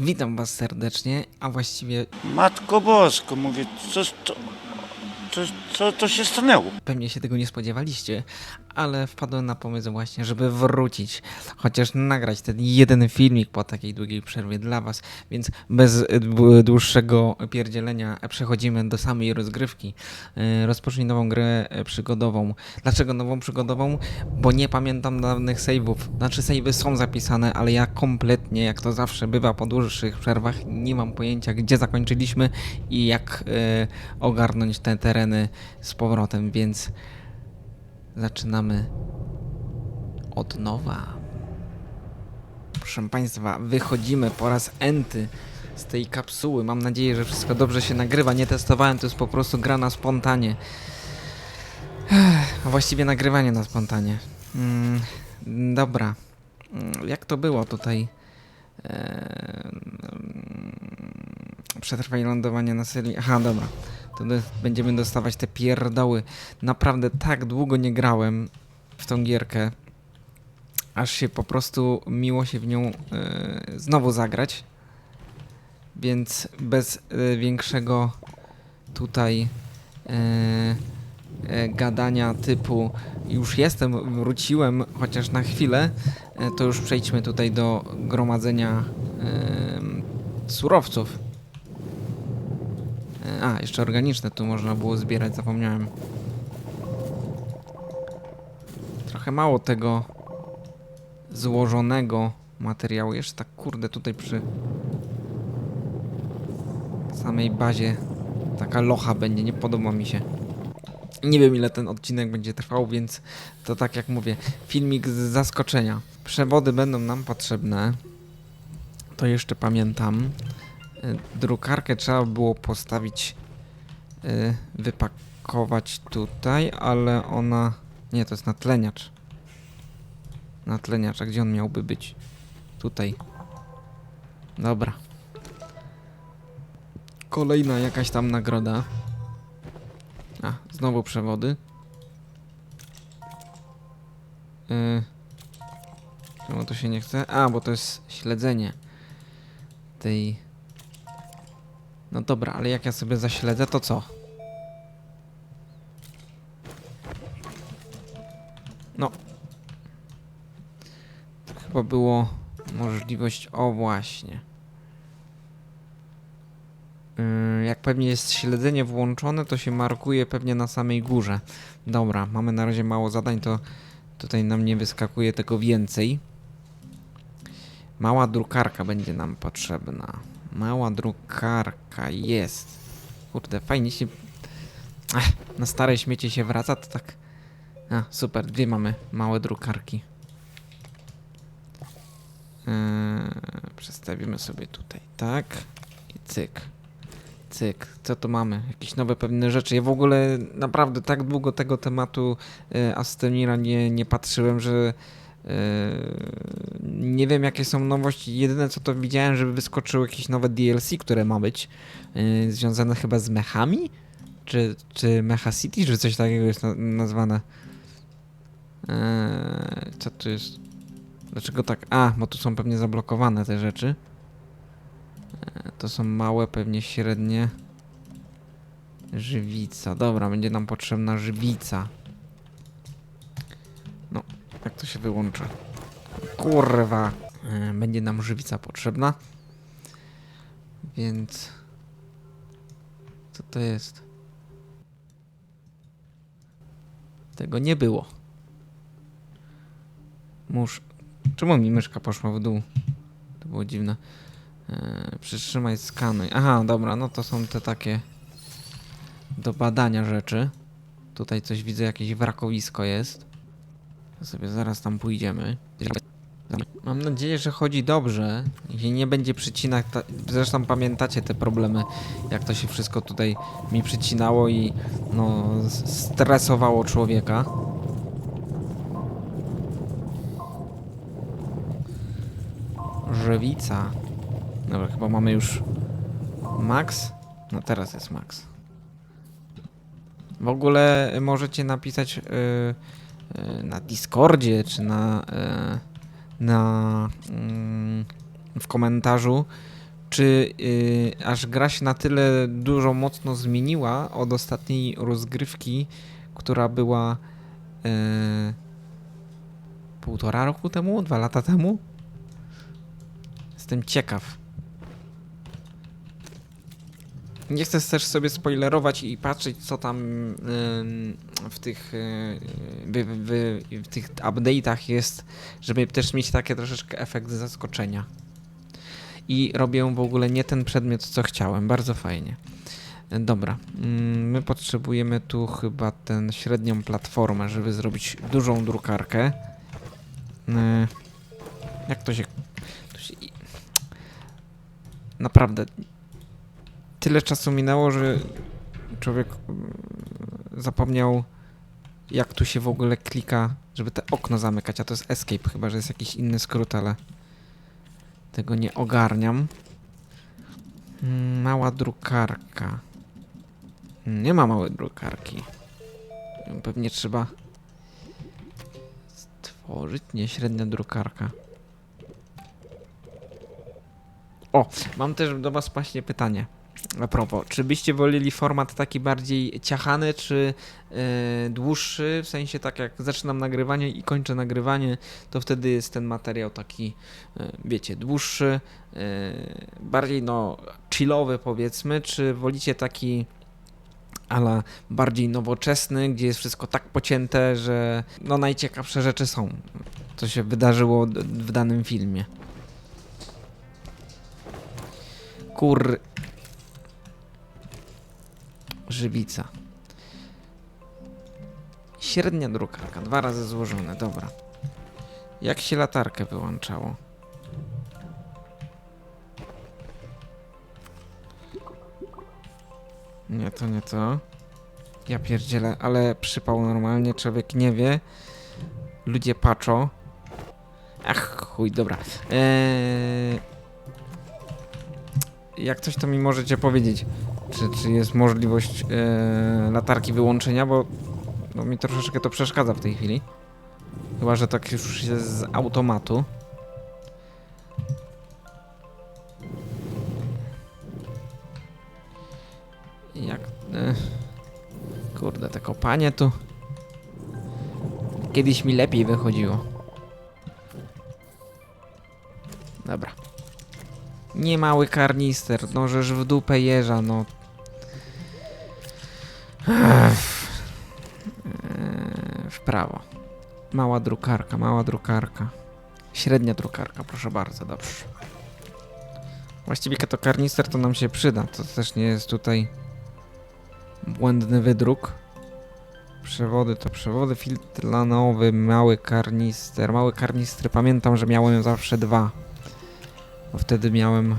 Witam Was serdecznie, a właściwie Matko Bosko, mówię, co, co, co, co to się stanęło? pewnie się tego nie spodziewaliście, ale wpadłem na pomysł właśnie, żeby wrócić, chociaż nagrać ten jeden filmik po takiej długiej przerwie dla Was, więc bez dłu- dłuższego pierdzielenia przechodzimy do samej rozgrywki. E, Rozpocznij nową grę e, przygodową. Dlaczego nową przygodową? Bo nie pamiętam dawnych save'ów. Znaczy save'y są zapisane, ale ja kompletnie, jak to zawsze bywa po dłuższych przerwach, nie mam pojęcia, gdzie zakończyliśmy i jak ogarnąć te tereny z powrotem, więc zaczynamy od nowa. Proszę Państwa, wychodzimy po raz enty z tej kapsuły. Mam nadzieję, że wszystko dobrze się nagrywa. Nie testowałem, to jest po prostu gra na spontanie. Ech, właściwie nagrywanie na spontanie. Mm, dobra. Mm, Jak to było tutaj? Eee, przetrwanie lądowania na serii. Aha, dobra. To będziemy dostawać te pierdoły. Naprawdę tak długo nie grałem w tą gierkę, aż się po prostu miło się w nią e, znowu zagrać. Więc bez e, większego tutaj e, e, gadania typu już jestem, wróciłem chociaż na chwilę, e, to już przejdźmy tutaj do gromadzenia em, surowców. E, A, jeszcze organiczne tu można było zbierać, zapomniałem. Trochę mało tego złożonego materiału. Jeszcze tak kurde tutaj przy samej bazie taka locha będzie, nie podoba mi się. Nie wiem ile ten odcinek będzie trwał, więc to tak jak mówię, filmik z zaskoczenia. Przewody będą nam potrzebne. To jeszcze pamiętam. Drukarkę trzeba było postawić, y, wypakować tutaj, ale ona... Nie, to jest natleniacz. Natleniacz, a gdzie on miałby być? Tutaj. Dobra. Kolejna jakaś tam nagroda. A, znowu przewody. Yy. Czemu to się nie chce? A, bo to jest śledzenie tej... No dobra, ale jak ja sobie zaśledzę, to co? No. To chyba było możliwość... O, właśnie. Yy, jak pewnie jest śledzenie włączone, to się markuje pewnie na samej górze. Dobra, mamy na razie mało zadań, to tutaj nam nie wyskakuje tego więcej. Mała drukarka będzie nam potrzebna. Mała drukarka jest. Kurde, fajnie się. Ech, na stare śmiecie się wraca, to tak. A, super, dwie mamy małe drukarki. Yy, przestawimy sobie tutaj, tak. I cyk. Cyk, co tu mamy? Jakieś nowe pewne rzeczy. Ja w ogóle naprawdę tak długo tego tematu y, Astonira nie, nie patrzyłem, że nie wiem jakie są nowości. Jedyne co to widziałem, żeby wyskoczyły jakieś nowe DLC, które ma być y, związane chyba z mechami? Czy, czy Mecha City, czy coś takiego jest na, nazwane? Eee, co tu jest? Dlaczego tak? A, bo tu są pewnie zablokowane te rzeczy. To są małe, pewnie średnie. Żywica. Dobra, będzie nam potrzebna żywica. Jak to się wyłącza? Kurwa. E, Będzie nam żywica potrzebna. Więc... Co to jest? Tego nie było. Musz... Czemu mi myszka poszła w dół? To było dziwne. Eee, przytrzymaj, skanuj. Aha, dobra, no to są te takie do badania rzeczy. Tutaj coś widzę, jakieś wrakowisko jest. Sobie zaraz tam pójdziemy. Mam nadzieję, że chodzi dobrze i nie będzie przycinak. Ta... Zresztą pamiętacie te problemy, jak to się wszystko tutaj mi przycinało i no stresowało człowieka. Żywica. Dobra, chyba mamy już max. No teraz jest max. W ogóle możecie napisać y, y, na Discordzie czy na, y, na mm, w komentarzu, Czy y, aż gra się na tyle dużo mocno zmieniła od ostatniej rozgrywki, która była y, półtora roku temu, dwa lata temu? Jestem ciekaw. Nie chcę też sobie spoilerować i patrzeć, co tam w tych, y, w, w, w tych update'ach jest, żeby też mieć takie troszeczkę efekt zaskoczenia. I robię w ogóle nie ten przedmiot, co chciałem. Bardzo fajnie. Dobra, mm, my potrzebujemy tu chyba ten średnią platformę, żeby zrobić dużą drukarkę. E, Jak to się... To się... Naprawdę. Tyle czasu minęło, że człowiek mm, zapomniał jak tu się w ogóle klika, żeby te okno zamykać, a to jest escape, chyba że jest jakiś inny skrót, ale tego nie ogarniam. Mm, Mała drukarka. Mm, Nie ma małej drukarki. Pewnie trzeba stworzyć, nie, średnia drukarka. O, mam też do was właśnie pytanie. A propos, czy byście woleli format taki bardziej ciachany, czy e, dłuższy? W sensie tak jak zaczynam nagrywanie i kończę nagrywanie, to wtedy jest ten materiał taki, e, wiecie, dłuższy, e, bardziej no chillowy powiedzmy, czy wolicie taki ale bardziej nowoczesny, gdzie jest wszystko tak pocięte, że no najciekawsze rzeczy są, co się wydarzyło w danym filmie. Kur... Żywica. Średnia drukarka, dwa razy złożone, dobra. Jak się latarkę wyłączało? Nie, to nie to. Ja pierdzielę, ale przypał normalnie, człowiek nie wie. Ludzie patrzą. Ach, chuj, dobra. Eee... Jak coś to mi możecie powiedzieć, czy, czy jest możliwość eee, latarki wyłączenia, bo no, mi troszeczkę to przeszkadza w tej chwili. Chyba, że tak już jest z automatu. Jak... E, kurde, te kopanie tu... Kiedyś mi lepiej wychodziło. Dobra. Nie mały karnister, no żeż w dupę jeża, no. W prawo. Mała drukarka, mała drukarka. Średnia drukarka, proszę bardzo, dobrze. Właściwie to karnister to nam się przyda, to też nie jest tutaj błędny wydruk. Przewody to przewody, filtr lanowy, mały karnister. Mały karnister, pamiętam, że miałem zawsze dwa. Bo wtedy miałem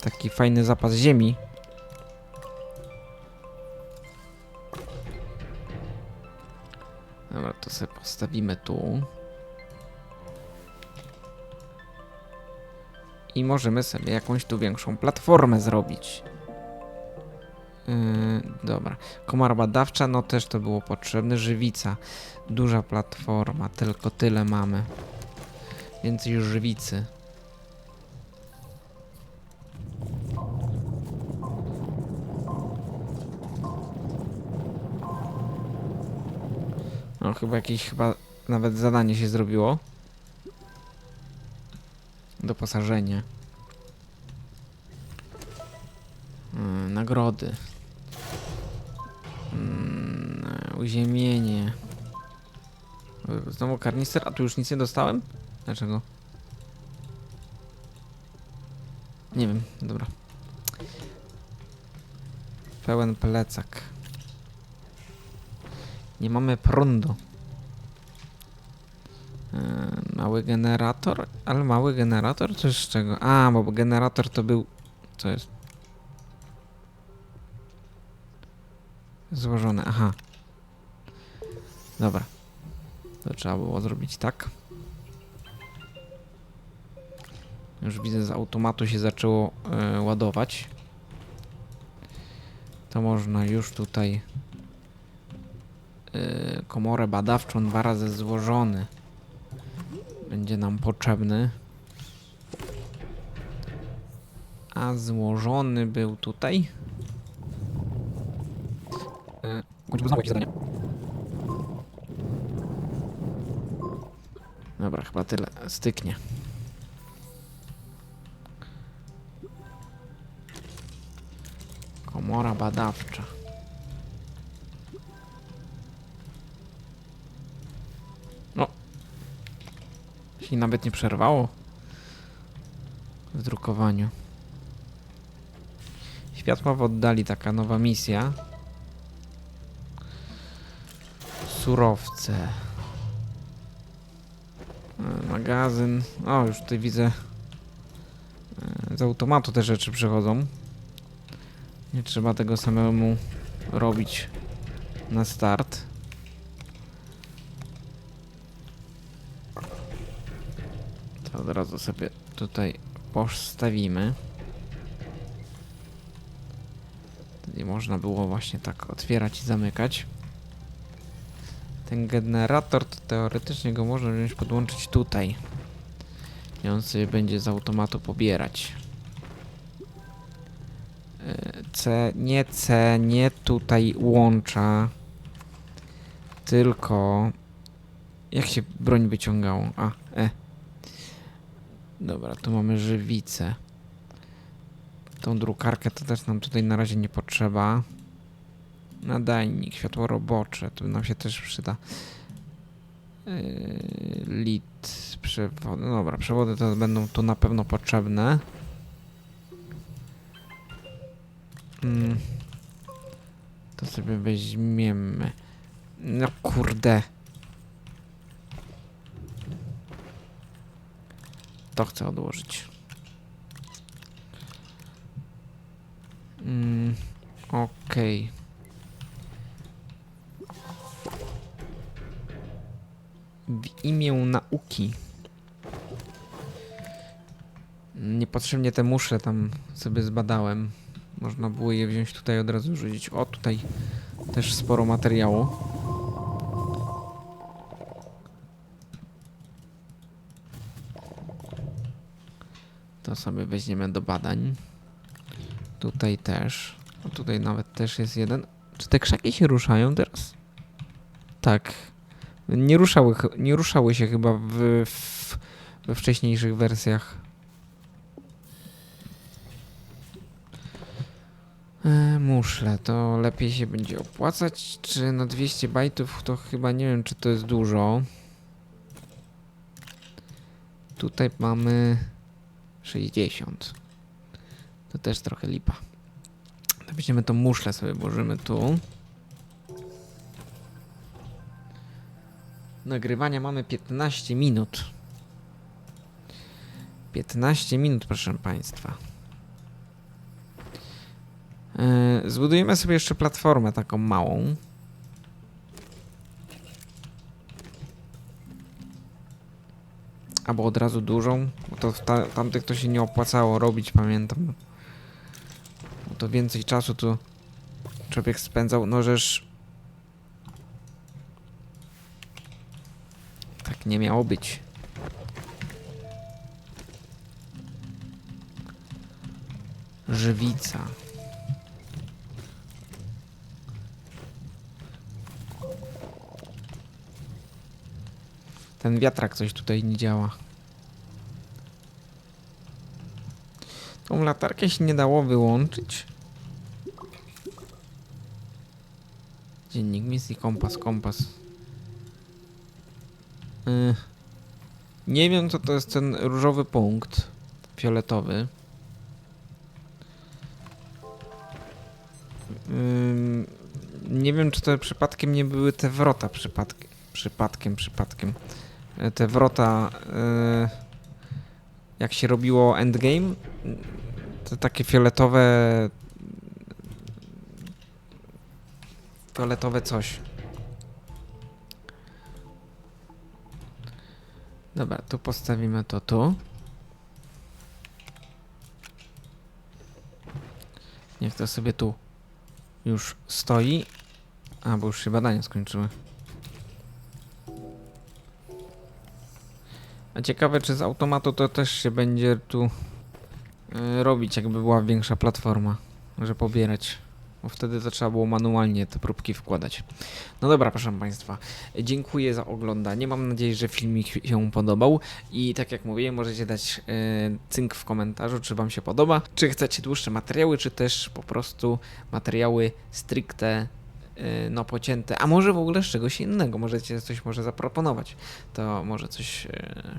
taki fajny zapas ziemi. Dobra, to sobie postawimy tu. I możemy sobie jakąś tu większą platformę zrobić. Yy, dobra. Komara badawcza, no też to było potrzebne. Żywica. Duża platforma, tylko tyle mamy. Więcej żywicy. No chyba jakieś chyba nawet zadanie się zrobiło. Doposażenie. Mm, nagrody. Mm, uziemienie. Znowu karnister, a tu już nic nie dostałem? Dlaczego? Nie wiem, dobra. Pełen plecak. Nie mamy prądu. Eee, mały generator? Ale mały generator? To z czego? A, bo generator to był... Co jest? Złożone, aha. Dobra. To trzeba było zrobić tak. Już widzę, z automatu się zaczęło e, ładować. To można już tutaj e, komorę badawczą dwa razy złożony. Będzie nam potrzebny. A złożony był tutaj. E, Kończymy znowu jakieś zadanie. Dobra, chyba tyle. Styknie. Komora badawcza. Się nawet nie przerwało w drukowaniu. Światła w oddali, taka nowa misja. Surowce. E, Magazyn. O, już tutaj widzę. e, Z automatu te rzeczy przychodzą. Nie trzeba tego samemu robić na start. Razu sobie tutaj postawimy. Nie można było właśnie tak otwierać i zamykać. Ten generator to teoretycznie go można wziąć podłączyć tutaj. I on sobie będzie z automatu pobierać. E, C, nie C, nie tutaj łącza. Tylko. Jak się broń wyciągało? A, E. Dobra, tu mamy żywicę. Tą drukarkę to też nam tutaj na razie nie potrzeba. Nadajnik, światło robocze, to nam się też przyda. Yy, lit, przewody. No dobra, przewody to będą tu na pewno potrzebne. Mm. To sobie weźmiemy. No kurde. To chcę odłożyć. Mm, Okej. W imię nauki. Niepotrzebnie te musze tam sobie zbadałem. Można było je wziąć tutaj od razu rzucić. O, tutaj też sporo materiału. Sobie weźmiemy do badań. Tutaj też. Tutaj nawet też jest jeden. Czy te krzaki się ruszają teraz? Tak. Nie ruszały, nie ruszały się chyba w, w, we wcześniejszych wersjach. E, muszle, to lepiej się będzie opłacać, czy na 200 bajtów to chyba nie wiem, czy to jest dużo. Tutaj mamy 60. To też trochę lipa. To weźmiemy tą muszlę sobie, włożymy tu. Nagrywania mamy 15 minut. 15 minut, proszę Państwa. Yy, zbudujemy sobie jeszcze platformę taką małą. Albo od razu dużą, bo to ta, tamtych to się nie opłacało robić, pamiętam. Bo to więcej czasu tu człowiek spędzał. No żeż Tak nie miało być. Żywica. Ten wiatrak coś tutaj nie działa. Tą latarkę się nie dało wyłączyć. Dziennik misji, kompas, kompas. Nie wiem, co to jest ten różowy punkt. Fioletowy. Nie wiem, czy to przypadkiem nie były te wrota przypadkiem. Przypadkiem, przypadkiem. E, Te wrota. y, Jak się robiło endgame, to takie fioletowe. Fioletowe coś. Dobra, tu postawimy to tu. Niech to sobie tu już stoi. A, bo już się badania skończyły. A ciekawe, czy z automatu to też się będzie tu y, robić, jakby była większa platforma, że pobierać. Bo wtedy to trzeba było manualnie te próbki wkładać. No dobra, proszę Państwa. Dziękuję za oglądanie. Mam nadzieję, że filmik się podobał. I tak jak mówiłem, możecie dać e, cynk w komentarzu, czy Wam się podoba. Czy chcecie dłuższe materiały, czy też po prostu materiały stricte e, no pocięte, a może w ogóle z czegoś innego, możecie coś może zaproponować, to może coś e,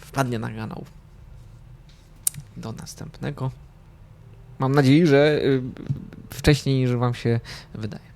wpadnie na kanał. Do następnego. Mam nadzieję, że y, wcześniej niż Wam się wydaje.